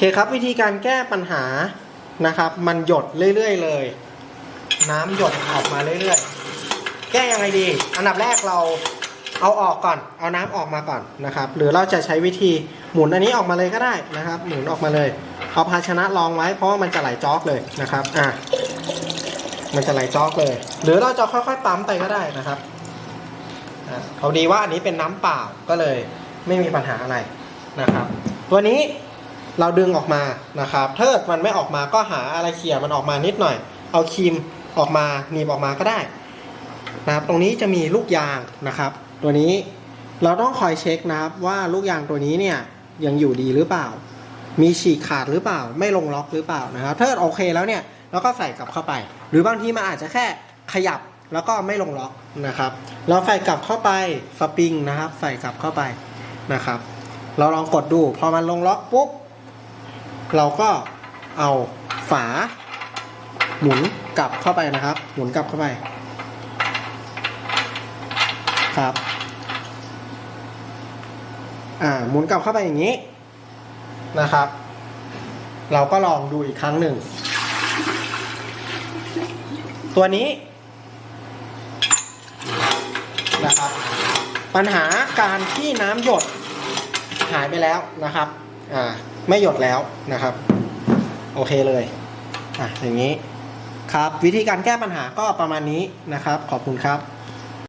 เคครับวิธีการแก้ปัญหานะครับ มันหยดเรื่อยๆเลย น้ำหยดออกมาเรื่อยๆ แก้ยังไงดี อันดับแรกเราเอาออกก่อน เอาน้ำออกมาก่อนนะครับ หรือเราจะใช้วิธีหมุนอันนี้ออกมาเลยก็ได้นะครับ หมุนออกมาเลย เอาภาชนะรองไว้เพราะว่ามันจะไหลจอกเลยนะครับ อะ มันจะไหลจอกเลย หรือเราจะค่อยๆปั๊มไปก็ได้นะครับเอาดีว่าอันนี้เป็นน้ำเปล่าก็เลยไม่มีปัญหาอะไรนะครับ ตัวนี้ เราดึงออกมานะครับ ถ้าเกิดมันไม่ออกมาก็หาอะไรเขี่ยมันออกมานิดหน่อย เอาครีมออกมาหนีบออกมาก็ได้นะครับ ตรงนี้จะมีลูกยางนะครับ ตัวนี้เราต้องคอยเช็คนะครับว่าลูกยางตัวนี้เนี่ยยังอยู่ดีหรือเปล่า มีฉีกขาดหรือเปล่า ไม่ลงล็อกหรือเปล่านะครับ ถ้าเกิดโอเคแล้วเนี่ยเราก็ใส่กลับเข้าไป หรือบางทีมันอาจจะแค่ขยับแล้วก็ไม่ลงล็อกนะครับ เราใส่กลับเข้าไปสปริงนะครับ ใส่กลับเข้าไปนะครับ เราลองกดดู พอมันลงล็อกปุ๊บ เราก็เอาฝา หมุนกลับเข้าไปนะครับ หมุนกลับเข้าไป ครับ อ่าหมุนกลับเข้าไปอย่างนี้นะครับ เราก็ลองดูอีกครั้งหนึ่ง ตัวนี้นะครับ ปัญหาการที่น้ำหยดหายไปแล้วนะครับ อ่าไม่หยดแล้วนะครับ โอเคเลยอะอย่างนี้ครับวิธีการแก้ปัญหาก็ประมาณนี้นะครับ ขอบคุณครับ